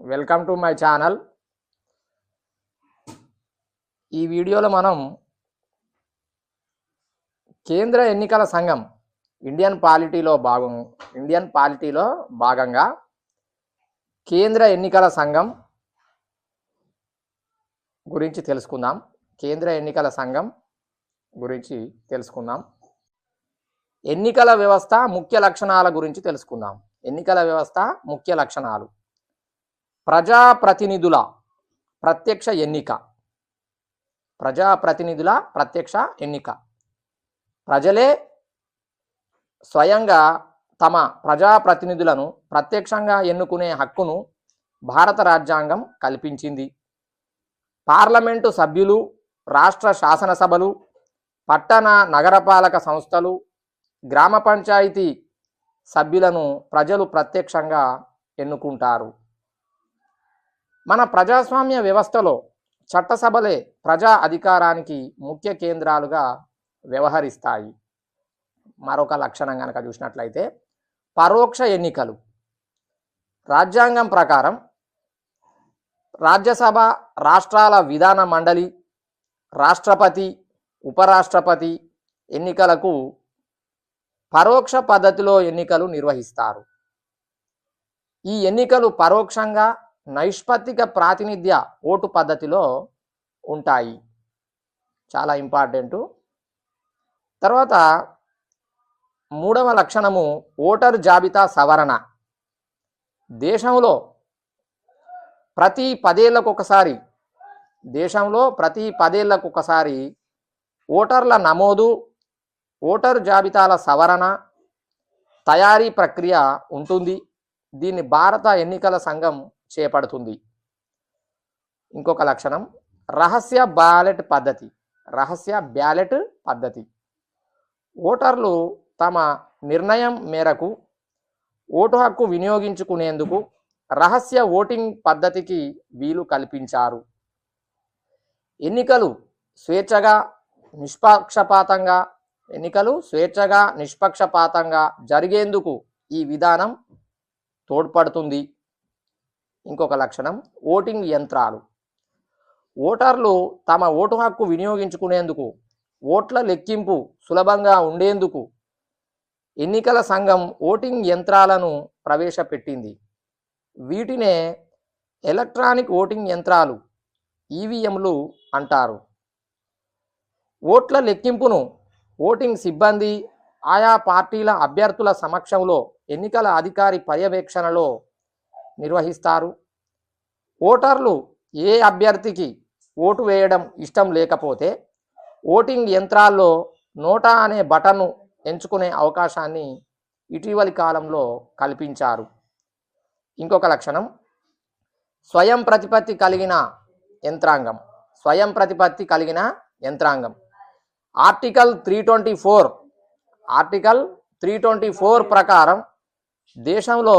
Welcome to my channel. ఈ వీడియోలో మనం కేంద్ర ఎన్నికల సంఘం ఇండియన్ పాలిటీలో భాగం ఇండియన్ పాలిటీలో భాగంగా కేంద్ర ఎన్నికల సంఘం గురించి తెలుసుకుందాం. కేంద్ర ఎన్నికల సంఘం గురించి తెలుసుకుందాం. ఎన్నికల వ్యవస్థ ముఖ్య లక్షణాల గురించి తెలుసుకుందాం. ఎన్నికల వ్యవస్థ ముఖ్య లక్షణాలు. ప్రజాప్రతినిధుల ప్రత్యక్ష ఎన్నిక. ప్రజాప్రతినిధుల ప్రత్యక్ష ఎన్నిక. ప్రజలే స్వయంగా తమ ప్రజాప్రతినిధులను ప్రత్యక్షంగా ఎన్నుకునే హక్కును భారత రాజ్యాంగం కల్పించింది. పార్లమెంటు సభ్యులు రాష్ట్ర శాసనసభలు పట్టణ నగరపాలక సంస్థలు గ్రామ పంచాయతీ సభ్యులను ప్రజలు ప్రత్యక్షంగా ఎన్నుకుంటారు. మన ప్రజాస్వామ్య వ్యవస్థలో చట్టసభలే ప్రజా అధికారానికి ముఖ్య కేంద్రాలుగా వ్యవహరిస్తాయి. మరొక లక్షణం కనుక చూసినట్లయితే పరోక్ష ఎన్నికలు. రాజ్యాంగం ప్రకారం రాజ్యసభ రాష్ట్రాల విధాన మండలి రాష్ట్రపతి ఉపరాష్ట్రపతి ఎన్నికలకు పరోక్ష పద్ధతిలో ఎన్నికలు నిర్వహిస్తారు. ఈ ఎన్నికలు పరోక్షంగా నైష్పత్తిక ప్రాతినిధ్య ఓటు పద్ధతిలో ఉంటాయి. చాలా ఇంపార్టెంటు. తర్వాత మూడవ లక్షణము ఓటరు జాబితా సవరణ. దేశంలో ప్రతి పదేళ్ళకు ఒకసారి దేశంలో ప్రతి పదేళ్ళకు ఒకసారి ఓటర్ల నమోదు ఓటరు జాబితాల సవరణ తయారీ ప్రక్రియ ఉంటుంది. దీన్ని భారత ఎన్నికల సంఘం చేపడుతుంది. ఇంకొక లక్షణం రహస్య బ్యాలెట్ పద్ధతి రహస్య బ్యాలెట్ పద్ధతి. ఓటర్లు తమ నిర్ణయం మేరకు ఓటు హక్కు వినియోగించుకునేందుకు రహస్య ఓటింగ్ పద్ధతికి వీలు కల్పించారు. ఎన్నికలు స్వేచ్ఛగా నిష్పక్షపాతంగా ఎన్నికలు స్వేచ్ఛగా నిష్పక్షపాతంగా జరిగేందుకు ఈ విధానం తోడ్పడుతుంది. ఇంకొక లక్షణం ఓటింగ్ యంత్రాలు. ఓటర్లు తమ ఓటు హక్కు వినియోగించుకునేందుకు ఓట్ల లెక్కింపు సులభంగా ఉండేందుకు ఎన్నికల సంఘం ఓటింగ్ యంత్రాలను ప్రవేశపెట్టింది. వీటినే ఎలక్ట్రానిక్ ఓటింగ్ యంత్రాలు ఈవీఎంలు అంటారు. ఓట్ల లెక్కింపును ఓటింగ్ సిబ్బంది ఆయా పార్టీల అభ్యర్థుల సమక్షంలో ఎన్నికల అధికారి పర్యవేక్షణలో నిర్వహిస్తారు. ఓటర్లు ఏ అభ్యర్థికి ఓటు వేయడం ఇష్టం లేకపోతే ఓటింగ్ యంత్రాల్లో నోటా అనే బటన్ను ఎంచుకునే అవకాశాన్ని ఇటీవలి కాలంలో కల్పించారు. ఇంకొక లక్షణం స్వయం ప్రతిపత్తి కలిగిన యంత్రాంగం. స్వయం ప్రతిపత్తి కలిగిన యంత్రాంగం. Article three twenty four article three twenty four ప్రకారం దేశంలో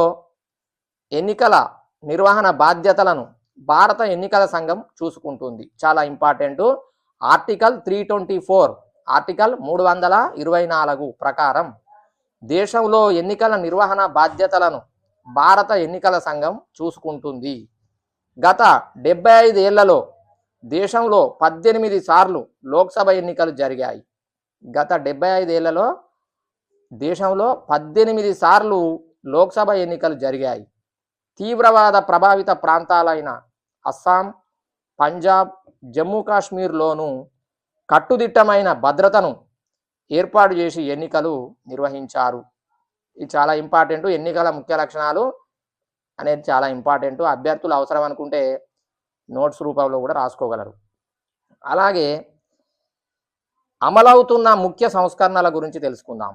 ఎన్నికల నిర్వహణ బాధ్యతలను భారత ఎన్నికల సంఘం చూసుకుంటుంది. చాలా important. Article three twenty four article మూడు వందల ఇరవై నాలుగు ప్రకారం దేశంలో ఎన్నికల నిర్వహణ బాధ్యతలను భారత ఎన్నికల సంఘం చూసుకుంటుంది. గత డెబ్బై ఐదు ఏళ్ళలో దేశంలో పద్దెనిమిది సార్లు లోక్సభ ఎన్నికలు జరిగాయి. గత డెబ్బై ఐదేళ్ళలో దేశంలో పద్దెనిమిది సార్లు లోక్సభ ఎన్నికలు జరిగాయి. తీవ్రవాద ప్రభావిత ప్రాంతాలైన అస్సాం పంజాబ్ జమ్మూ కాశ్మీర్లోనూ కట్టుదిట్టమైన భద్రతను ఏర్పాటు చేసి ఎన్నికలు నిర్వహించారు. ఇది చాలా ఇంపార్టెంట్. ఎన్నికల ముఖ్య లక్షణాలు అనేది చాలా ఇంపార్టెంట్. అభ్యర్థులు అవసరం అనుకుంటే నోట్స్ రూపంలో కూడా రాసుకోగలరు. అలాగే అమలవుతున్న ముఖ్య సంస్కరణల గురించి తెలుసుకుందాం.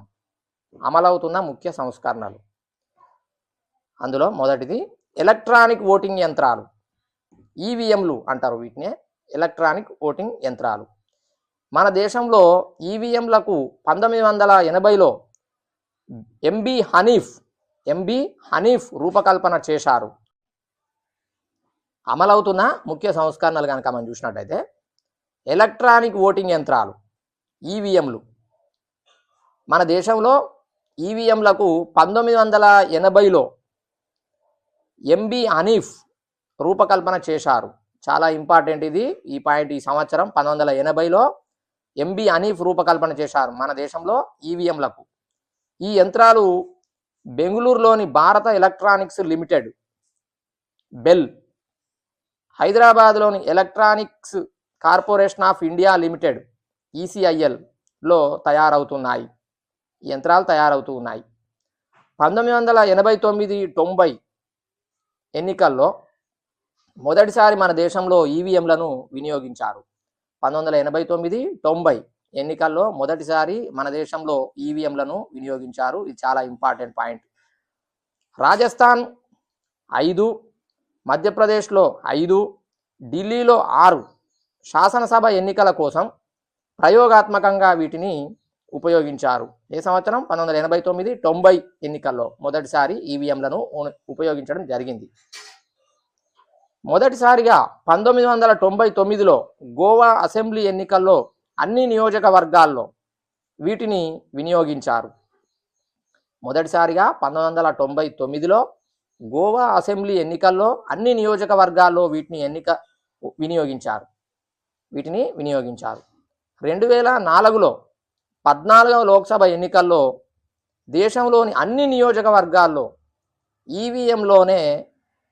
అమలవుతున్న ముఖ్య సంస్కరణలు. అందులో మొదటిది ఎలక్ట్రానిక్ ఓటింగ్ యంత్రాలు. ఈవీఎంలు అంటారు వీటినే ఎలక్ట్రానిక్ ఓటింగ్ యంత్రాలు. మన దేశంలో ఈవీఎంలకు పంతొమ్మిది వందల ఎనభైలో ఎంబీ హనీఫ్ ఎంబీ హనీఫ్ రూపకల్పన చేశారు. అమలవుతున్న ముఖ్య సంస్కరణలు కనుక మనం చూసినట్టయితే ఎలక్ట్రానిక్ ఓటింగ్ యంత్రాలు ఈవీఎంలు. మన దేశంలో ఈవీఎంలకు పంతొమ్మిది వందల ఎనభైలో ఎంబి హనీఫ్ రూపకల్పన చేశారు. చాలా ఇంపార్టెంట్ ఇది. ఈ పాయింట్ ఈ సంవత్సరం పంతొమ్మిది వందల ఎనభైలో ఎంబి హనీఫ్ రూపకల్పన చేశారు మన దేశంలో ఈవీఎంలకు ఈ యంత్రాలు బెంగళూరులోని భారత ఎలక్ట్రానిక్స్ లిమిటెడ్ బెల్ హైదరాబాద్లోని electronics corporation of India limited ఈసీఐఎల్లో తయారవుతున్నాయి. యంత్రాలు తయారవుతూ ఉన్నాయి. పంతొమ్మిది వందల ఎనభై తొమ్మిది తొంభై ఎన్నికల్లో మొదటిసారి మన దేశంలో ఈవీఎంలను వినియోగించారు. పంతొమ్మిది వందల ఎనభై తొమ్మిది తొంభై ఎన్నికల్లో మొదటిసారి మన దేశంలో ఈవీఎంలను వినియోగించారు. ఇది చాలా ఇంపార్టెంట్ పాయింట్. రాజస్థాన్ ఐదు మధ్యప్రదేశ్లో ఐదు ఢిల్లీలో ఆరు శాసనసభ ఎన్నికల కోసం ప్రయోగాత్మకంగా వీటిని ఉపయోగించారు. ఏ సంవత్సరం? పంతొమ్మిది వందల ఎనభై తొమ్మిది తొంభై ఎన్నికల్లో మొదటిసారి ఈవీఎంలను ఉపయోగించడం జరిగింది. మొదటిసారిగా పంతొమ్మిది వందల తొంభై తొమ్మిదిలో గోవా అసెంబ్లీ ఎన్నికల్లో అన్ని నియోజకవర్గాల్లో వీటిని వినియోగించారు. మొదటిసారిగా పంతొమ్మిది వందల తొంభై తొమ్మిదిలో గోవా అసెంబ్లీ ఎన్నికల్లో అన్ని నియోజకవర్గాల్లో వీటిని ఎన్నిక వినియోగించారు. వీటిని వినియోగించారు. రెండు వేల నాలుగులో పద్నాలుగవ లోక్సభ ఎన్నికల్లో దేశంలోని అన్ని నియోజకవర్గాల్లో ఈవీఎంలోనే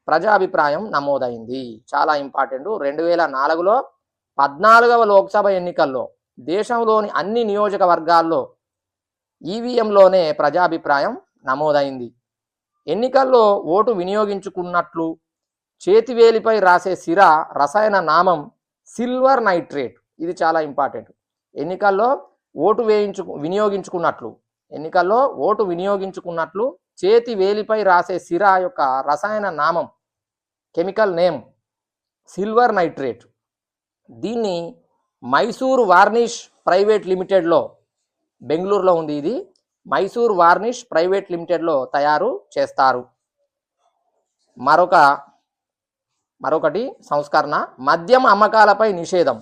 ప్రజాభిప్రాయం నమోదైంది. చాలా ఇంపార్టెంట్. రెండు వేల నాలుగులో పద్నాలుగవ లోక్సభ ఎన్నికల్లో దేశంలోని అన్ని నియోజకవర్గాల్లో ఈవీఎంలోనే ప్రజాభిప్రాయం నమోదైంది. ఎన్నికల్లో ఓటు వినియోగించుకున్నట్లు చేతివేలిపై రాసే సిర రసాయన నామం సిల్వర్ నైట్రేట్. ఇది చాలా ఇంపార్టెంట్. ఎన్నికల్లో ఓటు వేయించు వినియోగించుకున్నట్లు. ఎన్నికల్లో ఓటు వినియోగించుకున్నట్లు చేతి వేలిపై రాసే సిర యొక్క రసాయన నామం కెమికల్ నేమ్ సిల్వర్ నైట్రేట్. దీన్ని మైసూర్ వార్నిష్ ప్రైవేట్ లిమిటెడ్లో బెంగళూరులో ఉంది ఇది మైసూర్ వార్నిష్ ప్రైవేట్ లిమిటెడ్లో తయారు చేస్తారు. మరొక మరొకటి సంస్కరణ మద్యం అమ్మకాలపై నిషేధం.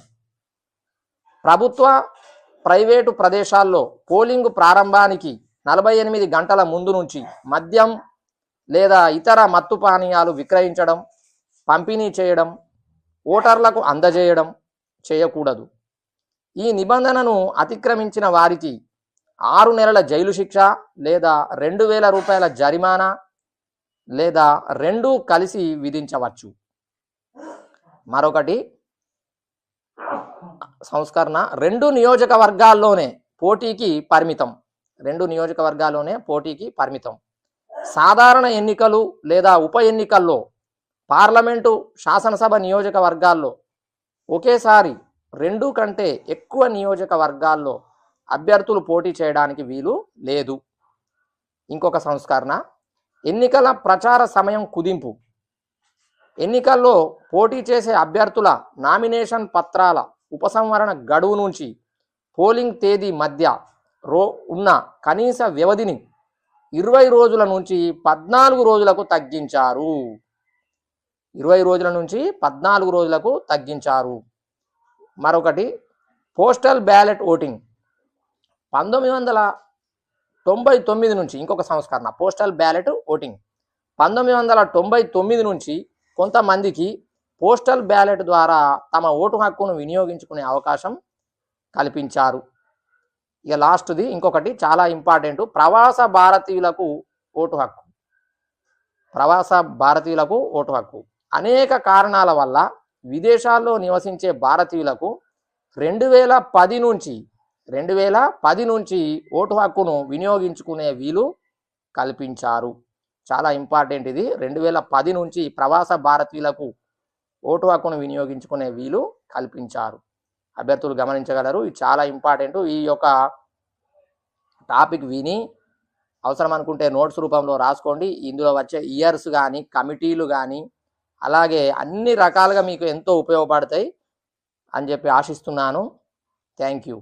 ప్రభుత్వ ప్రైవేటు ప్రదేశాల్లో పోలింగ్ ప్రారంభానికి నలభై ఎనిమిది గంటల ముందు నుంచి మద్యం లేదా ఇతర మత్తు పానీయాలు విక్రయించడం పంపిణీ చేయడం ఓటర్లకు అందజేయడం చేయకూడదు. ఈ నిబంధనను అతిక్రమించిన వారికి ఆరు నెలల జైలు శిక్ష లేదా రెండు వేల రూపాయల జరిమానా లేదా రెండూ కలిసి విధించవచ్చు. మరొకటి సంస్కరణ రెండు నియోజకవర్గాల్లోనే పోటీకి పరిమితం. రెండు నియోజకవర్గాల్లోనే పోటీకి పరిమితం. సాధారణ ఎన్నికలు లేదా ఉప ఎన్నికల్లో పార్లమెంటు శాసనసభ నియోజకవర్గాల్లో ఒకేసారి రెండు కంటే ఎక్కువ నియోజకవర్గాల్లో అభ్యర్థులు పోటీ చేయడానికి వీలు లేదు. ఇంకొక సంస్కరణ ఎన్నికల ప్రచార సమయం కుదింపు. ఎన్నికల్లో పోటీ చేసే అభ్యర్థుల నామినేషన్ పత్రాల ఉపసంహరణ గడువు నుంచి పోలింగ్ తేదీ మధ్య రో ఉన్న కనీస వ్యవధిని ఇరవై రోజుల నుంచి పద్నాలుగు రోజులకు తగ్గించారు. ఇరవై రోజుల నుంచి పద్నాలుగు రోజులకు తగ్గించారు. మరొకటి పోస్టల్ బ్యాలెట్ ఓటింగ్. పంతొమ్మిది వందల తొంభై తొమ్మిది నుంచి ఇంకొక సంస్కరణ పోస్టల్ బ్యాలెట్ ఓటింగ్. పంతొమ్మిది వందల తొంభై తొమ్మిది నుంచి కొంతమందికి పోస్టల్ బ్యాలెట్ ద్వారా తమ ఓటు హక్కును వినియోగించుకునే అవకాశం కల్పించారు. ఇక లాస్ట్ది ఇంకొకటి చాలా ఇంపార్టెంట్ ప్రవాస భారతీయులకు ఓటు హక్కు. ప్రవాస భారతీయులకు ఓటు హక్కు. అనేక కారణాల వల్ల విదేశాల్లో నివసించే భారతీయులకు రెండు వేల పది నుంచి రెండు వేల పది నుంచి ఓటు హక్కును వినియోగించుకునే వీలు కల్పించారు. చాలా ఇంపార్టెంట్ ఇది. రెండు వేల పది నుంచి ప్రవాస భారతీయులకు ఓటు హక్కును వినియోగించుకునే వీలు కల్పించారు. అభ్యర్థులు గమనించగలరు. ఇది చాలా ఇంపార్టెంట్. ఈ యొక్క టాపిక్ విని అవసరం అనుకుంటే నోట్స్ రూపంలో రాసుకోండి. ఇందులో వచ్చే ఇయర్స్ కానీ కమిటీలు కానీ అలాగే అన్ని రకాలుగా మీకు ఎంతో ఉపయోగపడతాయి అని చెప్పి ఆశిస్తున్నాను. Thank you.